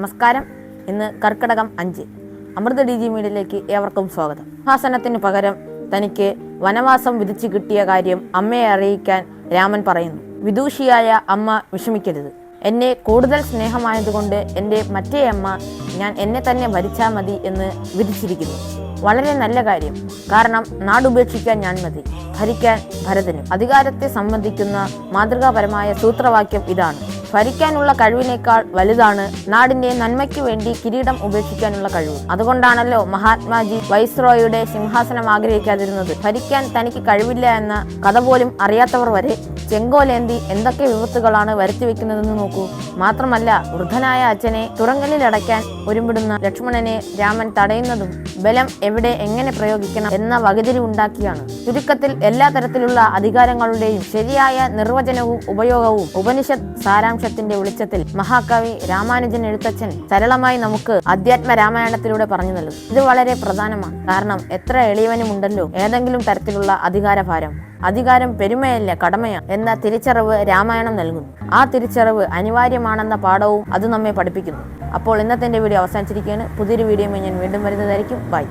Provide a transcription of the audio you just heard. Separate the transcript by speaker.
Speaker 1: നമസ്കാരം. ഇന്ന് കർക്കിടകം അഞ്ച്. അമൃത ഡി ജി മീഡിയയിലേക്ക് ഏവർക്കും സ്വാഗതം. സിംഹാസനത്തിന് പകരം തനിക്ക് വനവാസം വിധിച്ചു കിട്ടിയ കാര്യം അമ്മയെ അറിയിക്കാൻ രാമൻ പറയുന്നു. വിദൂഷിയായ അമ്മ വിഷമിക്കരുത്. എന്നെ കൂടുതൽ സ്നേഹമായതുകൊണ്ട് എന്റെ മറ്റേ അമ്മ ഞാൻ എന്നെ തന്നെ ഭരിച്ചാൽ മതി എന്ന് വിധിച്ചിരിക്കുന്നു. വളരെ നല്ല കാര്യം. കാരണം നാടുപേക്ഷിക്കാൻ ഞാൻ മതി. ഭരിക്കാൻ ഭരതനും. അധികാരത്തെ സംബന്ധിക്കുന്ന മാതൃകാപരമായ സൂത്രവാക്യം ഇതാണ്. ഭരിക്കാനുള്ള കഴിവിനേക്കാൾ വലുതാണ് നാടിന്റെ നന്മയ്ക്ക് വേണ്ടി കിരീടം ഉപേക്ഷിക്കാനുള്ള കഴിവ്. അതുകൊണ്ടാണല്ലോ മഹാത്മാജി വൈസ്രോയുടെ സിംഹാസനം ആഗ്രഹിക്കാതിരുന്നത്. ഭരിക്കാൻ തനിക്ക് കഴിവില്ല എന്ന കഥ പോലും അറിയാത്തവർ വരെ ചെങ്കോലേന്തി എന്തൊക്കെ വിപത്തുകളാണ് വരുത്തിവെക്കുന്നതെന്ന് നോക്കൂ. മാത്രമല്ല വൃദ്ധനായ അച്ഛനെ തുറങ്കലിൽ അടയ്ക്കാൻ ഒരുമ്പിടുന്ന ലക്ഷ്മണനെ രാമൻ തടയുന്നതും ബലം എവിടെ എങ്ങനെ പ്രയോഗിക്കണം എന്ന വകതിരി ഉണ്ടാക്കിയാണ്. ചുരുക്കത്തിൽ എല്ലാ തരത്തിലുള്ള അധികാരങ്ങളുടെയും ശരിയായ നിർവചനവും ഉപയോഗവും ഉപനിഷത്ത് സാരാംശത്തിന്റെ വെളിച്ചത്തിൽ മഹാകവി രാമാനുജൻ എഴുത്തച്ഛൻ സരളമായി നമുക്ക് അധ്യാത്മ രാമായണത്തിലൂടെ പറഞ്ഞു നൽകും. ഇത് വളരെ പ്രധാനമാണ്. കാരണം എത്ര എളിയവനുമുണ്ടല്ലോ. ഏതെങ്കിലും തരത്തിലുള്ള അധികാരഭാരം അധികാരം പെരുമയല്ല കടമയാണ് എന്ന തിരിച്ചറിവ് രാമായണം നൽകുന്നു. ആ തിരിച്ചറിവ് അനിവാര്യമാണെന്ന പാഠവും അത് നമ്മെ പഠിപ്പിക്കുന്നു. അപ്പോൾ ഇന്നത്തെ വീഡിയോ അവസാനിച്ചിരിക്കുകയാണ്. പുതിയൊരു വീഡിയോ ഞാൻ വീണ്ടും വരുന്നതായിരിക്കും. ബൈ.